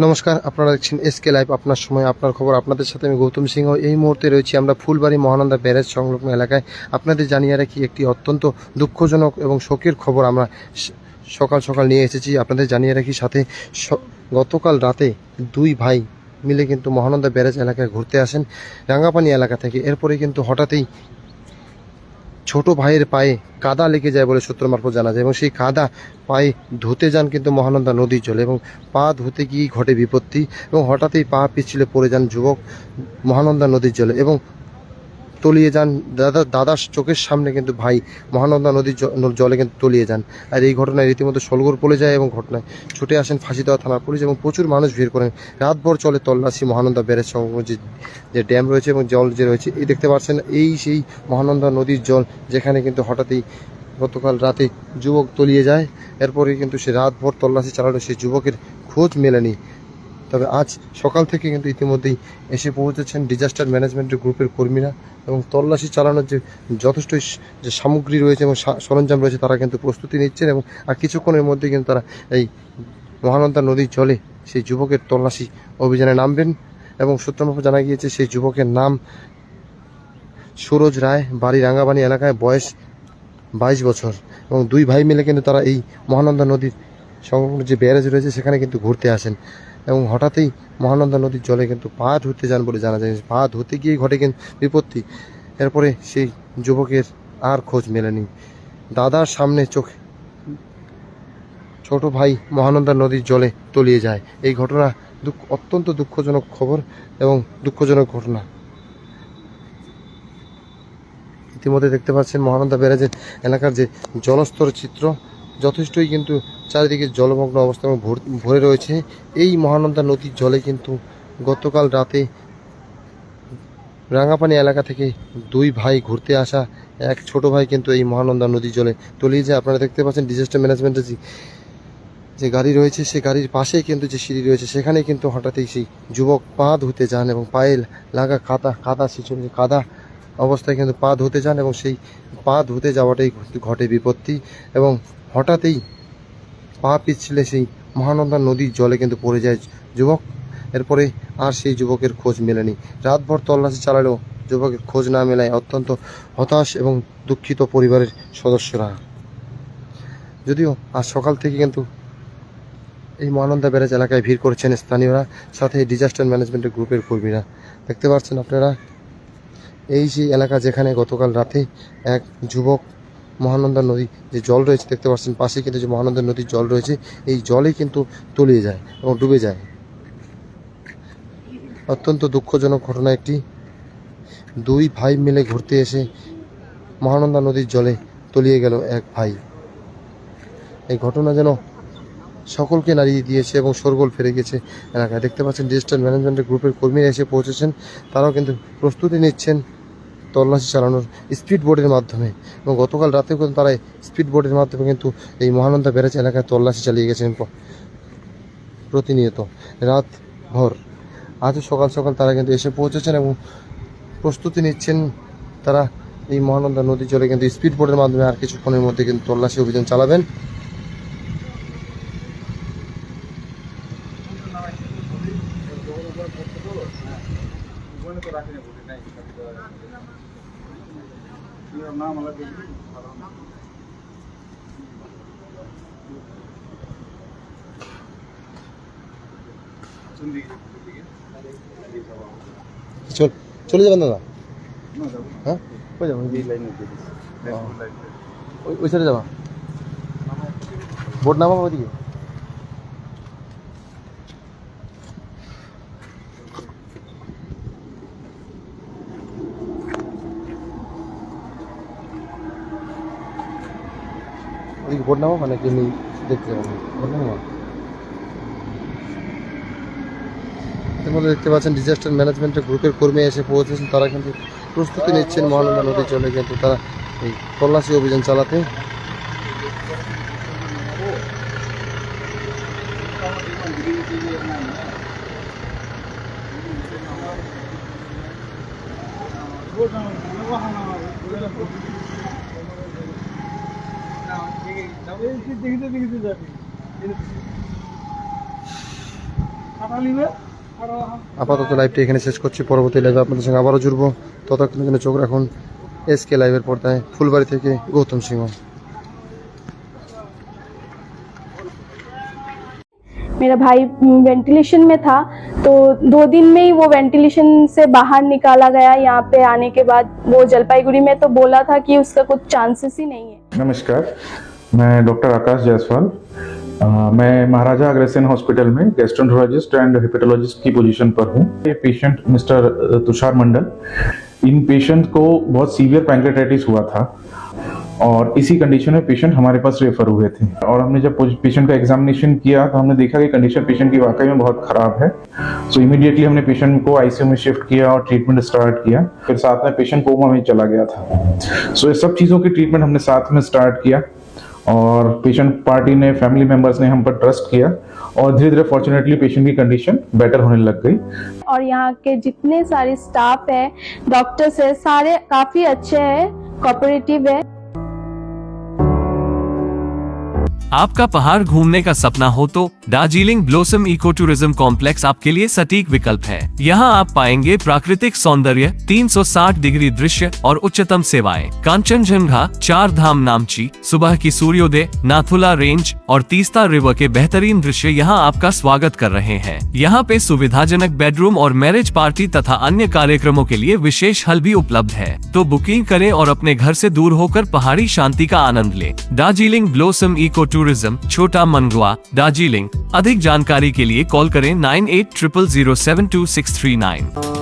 নমস্কার, আপনারা দেখছেন এসকে লাইভ আপনার সময়, আপনার খবর, আপনাদের সাথে আমি গৌতম সিংহ। এই মুহূর্তে রয়েছি আমরা ফুলবাড়ি মহানন্দা ব্যারেজ সংলগ্ন এলাকায়। আপনাদের জানিয়ে রাখি, একটি অত্যন্ত দুঃখজনক এবং শোকের খবর আমরা সকাল সকাল নিয়ে এসেছি। আপনাদের জানিয়ে রাখি, সাথে গতকাল রাতে দুই ভাই মিলে কিন্তু মহানন্দা ব্যারেজ এলাকায় ঘুরতে আসেন। রাঙ্গাপানি এলাকা থেকে। এরপরে কিন্তু হঠাৎই ছোট ভাইয়ের পায়ে কাদা লেগে যায় বলে সূত্র মারফত জানা যায় এবং সেই কাদা পায়ে ধুতে যান কিন্তু মহানন্দা নদীর জলে এবং পা ধুতে গিয়ে ঘটে বিপত্তি এবং হঠাৎই পা পিছলে পড়ে যান যুবক মহানন্দা নদীর জলে এবং তলিয়ে যান। দাদা, দাদার চোখের সামনে কিন্তু ভাই মহানন্দা নদীর জলে কিন্তু তলিয়ে যান। আর এই ঘটনায় রীতিমতো সলগর পড়ে যায় এবং ঘটনায় ছুটে আসেন ফাঁসি দেওয়া থানার পুলিশ এবং প্রচুর মানুষ ভিড় করেন। রাতভর চলে তল্লাশি মহানন্দা ব্যারেজ যে যে ড্যাম রয়েছে এবং জল যে রয়েছে, এই দেখতে পাচ্ছেন এই সেই মহানন্দা নদীর জল, যেখানে কিন্তু হঠাৎই গতকাল রাতে যুবক তলিয়ে যায়। এরপরে কিন্তু সে রাতভর তল্লাশি চালানো সেই যুবকের খোঁজ মেলেনি। তবে আজ সকাল থেকে কিন্তু ইতিমধ্যেই এসে পৌঁছেছেন ডিজাস্টার ম্যানেজমেন্টের গ্রুপের কর্মীরা এবং তল্লাশি চালানোর যে যথেষ্ট যে সামগ্রী রয়েছে এবং সরঞ্জাম রয়েছে তারা কিন্তু প্রস্তুতি নিচ্ছেন এবং আর কিছুক্ষণের মধ্যে কিন্তু তারা এই মহানন্দা নদীর জলে সেই যুবকের তল্লাশি অভিযানে নামবেন এবং সূত্রমাফ জানা গিয়েছে সেই যুবকের নাম সুরজ রায়, বাড়ি রাঙ্গাবানি এলাকায় বয়স বাইশ বছর এবং দুই ভাই মিলে কিন্তু তারা এই মহানন্দা নদীর সংলগ্ন যে ব্যারেজ রয়েছে সেখানে কিন্তু ঘুরতে আসেন। এবং হঠাৎই মহানন্দা নদীর জলে কিন্তু পা ধুতে যান বলে জানা যায়। পা ধুতে গিয়ে ঘটে কিন্তু বিপত্তি। এরপরে সেই যুবকের আর খোঁজ মেলেনি। দাদার সামনে চোখ, ছোট ভাই মহানন্দা নদীর জলে তলিয়ে যায়। এই ঘটনা দুঃখ, অত্যন্ত দুঃখজনক খবর এবং দুঃখজনক ঘটনা। ইতিমধ্যে দেখতে পাচ্ছেন মহানন্দা ব্যারাজের এলাকার যে জলস্তর চিত্র, যথেষ্টই কিন্তু চারিদিকে জলমগ্ন অবস্থা ভর- রয়েছে। এই মহানন্দা নদীর জলে কিন্তু গতকাল রাতে রাঙাপানি এলাকা থেকে দুই ভাই ঘুরতে আসা এক ছোট ভাই কিন্তু এই মহানন্দা নদীর জলে তলিয়ে যায়। আপনারা দেখতে পাচ্ছেন ডিজাস্টার ম্যানেজমেন্টের যে গাড়ি রয়েছে, সে গাড়ির পাশেই কিন্তু যে সিঁড়ি রয়েছে, সেখানে কিন্তু হঠাৎই সেই যুবক পা ধুতে যান এবং পায়ে লাগা কাদা কাদা যে কাদা অবস্থায় কিন্তু পা ধুতে যান এবং সেই পা ধুতে যাওয়াটাই ঘটে বিপত্তি এবং হঠাৎই পা পিছলে সেই মহানন্দা নদীর জলে কিন্তু পড়ে যায় যুবক। এরপরে আর সেই যুবকের খোঁজ মেলেনি। রাতভর তল্লাশি চালালেও যুবকের খোঁজ না মেলায় অত্যন্ত হতাশ এবং দুঃখিত পরিবারের সদস্যরা। যদিও আজ সকাল থেকে কিন্তু এই মহানন্দা ব্যারেজ এলাকায় ভিড় করেছেন স্থানীয়রা, সাথে ডিজাস্টার ম্যানেজমেন্টের গ্রুপের কর্মীরা। দেখতে পাচ্ছেন আপনারা, এই সেই এলাকা যেখানে গতকাল রাতে এক যুবক মহানন্দা নদী যে জল রয়েছে, দেখতে পাচ্ছেন পাশে কিন্তু যে মহানন্দা নদীর জল রয়েছে, এই জলে কিন্তু তলিয়ে যায় এবং ডুবে যায়। অত্যন্ত দুঃখজনক ঘটনা একটি। দুই ভাই মিলে ঘুরতে এসে মহানন্দা নদীর জলে তলিয়ে গেল এক ভাই। এই ঘটনা যেন সকলকে নাড়িয়ে দিয়েছে এবং শোরগোল ফেরে গেছে এলাকায়। দেখতে পাচ্ছেন ডিজিটাল ম্যানেজমেন্টের গ্রুপের কর্মীরা এসে পৌঁছেছেন, তারাও কিন্তু প্রস্তুতি নিচ্ছেন। তল্লাশি চালানোর স্পিড বোর্ডের মাধ্যমে এবং গতকাল রাতেও কিন্তু তারা স্পিড বোর্ডের মাধ্যমে কিন্তু এই মহানন্দা ব্যারেজ এলাকায় তল্লাশি চালিয়ে গেছেন প্রতিনিয়ত, রাত ভর। আজও সকাল সকাল তারা কিন্তু এসে পৌঁছেছেন এবং প্রস্তুতি নিচ্ছেন তারা এই মহানন্দা নদী চলে কিন্তু স্পিড বোর্ডের মাধ্যমে আর কিছুক্ষণের মধ্যে কিন্তু তল্লাশি অভিযান চালাবেন। চল চলে যাবেন দাদা? হ্যাঁ? কই যাবেন ওই ওই সাইডে যাবা। বোট নামা ওইদিকে? দিকে ভোট নেব মানে আমি দেখতে পাবো ভোট নেব দেখতে পাচ্ছেন ডিজাস্টার ম্যানেজমেন্টের গ্রুপের কর্মী এসে পৌঁছেছেন তারা কিন্তু প্রস্তুতি নিচ্ছেন মহানন্দা নদীর জন্য কিন্তু তারা এই তল্লাশি অভিযান চালাতে Thank you. দেখতে দেখতে যাবে আপাতত লাইভটি এখানে শেষ করছি পরবর্তী লাইভে আপনাদের সঙ্গে আবারও জুড়বো ততক্ষণের জন্য চোখ রাখুন এসকে লাইভের পর্দায় ফুলবাড়ি থেকে গৌতম সিংহ मेरा भाई वेंटिलेशन में था तो दो दिन में ही वो वेंटिलेशन से बाहर निकाला गया यहाँ पे आने के बाद वो जलपाईगुड़ी में तो बोला था कि उसका कुछ चांसेस ही नहीं है नमस्कार मैं डॉक्टर आकाश जायसवाल। मैं महाराजा अग्रसेन हॉस्पिटल में गैस्ट्रोन्टरोलॉजिस्ट एंड हिपेटोलॉजिस्ट की पोजीशन पर हूँ। ये पेशेंट मिस्टर तुषार मंडल। इन पेशेंट को बहुत सीवियर पैंक्रेटाइटिस हुआ था और इसी कंडीशन में पेशेंट हमारे पास रेफर हुए थे। और हमने जब पेशेंट का एग्जामिनेशन किया तो हमने देखा कि कंडीशन पेशेंट की वाकई में बहुत खराब है। सो so, इमीडिएटली हमने पेशेंट को आईसीयू में शिफ्ट किया और ट्रीटमेंट स्टार्ट किया। फिर साथ में पेशेंट कोमा में चला गया था। सो ये सब चीज़ों की ट्रीटमेंट हमने साथ में स्टार्ट किया। और पेशेंट पार्टी ने फैमिली मेंबर्स ने हम पर ट्रस्ट किया और धीरे धीरे फॉर्चुनेटली पेशेंट की कंडीशन बेटर होने लग गई। और यहाँ के जितने सारे स्टाफ है डॉक्टर्स है, सारे काफ़ी अच्छे है कॉपरेटिव है। आपका पहाड़ घूमने का सपना हो तो Darjeeling blossom eco tourism complex आपके लिए सटीक विकल्प है। यहाँ आप पाएँगे प्राकृतिक सौंदर्य 360 डिग्री दृश्य और उच्चतम सेवाएँ। कांचनजंगा चार धाम नामची, सुबह की सूर्योदय, नाथुला रेंज और तीस्ता रिवर के बेहतरीन दृश्य यहाँ आपका स्वागत कर रहे हैं। यहाँ पे सुविधाजनक बेडरूम और मैरिज पार्टी तथा अन्य कार्यक्रमों के लिए विशेष हल भी उपलब्ध है। तो बुकिंग करें और अपने घर से दूर होकर पहाड़ी शांति का आनंद ले। दार्जिलिंग ब्लोसम इको टूरिज़्म, छोटा मनगुआ दार्जिलिंग, अधिक जानकारी के लिए कॉल करें nine eight triple zero seven two six three nine.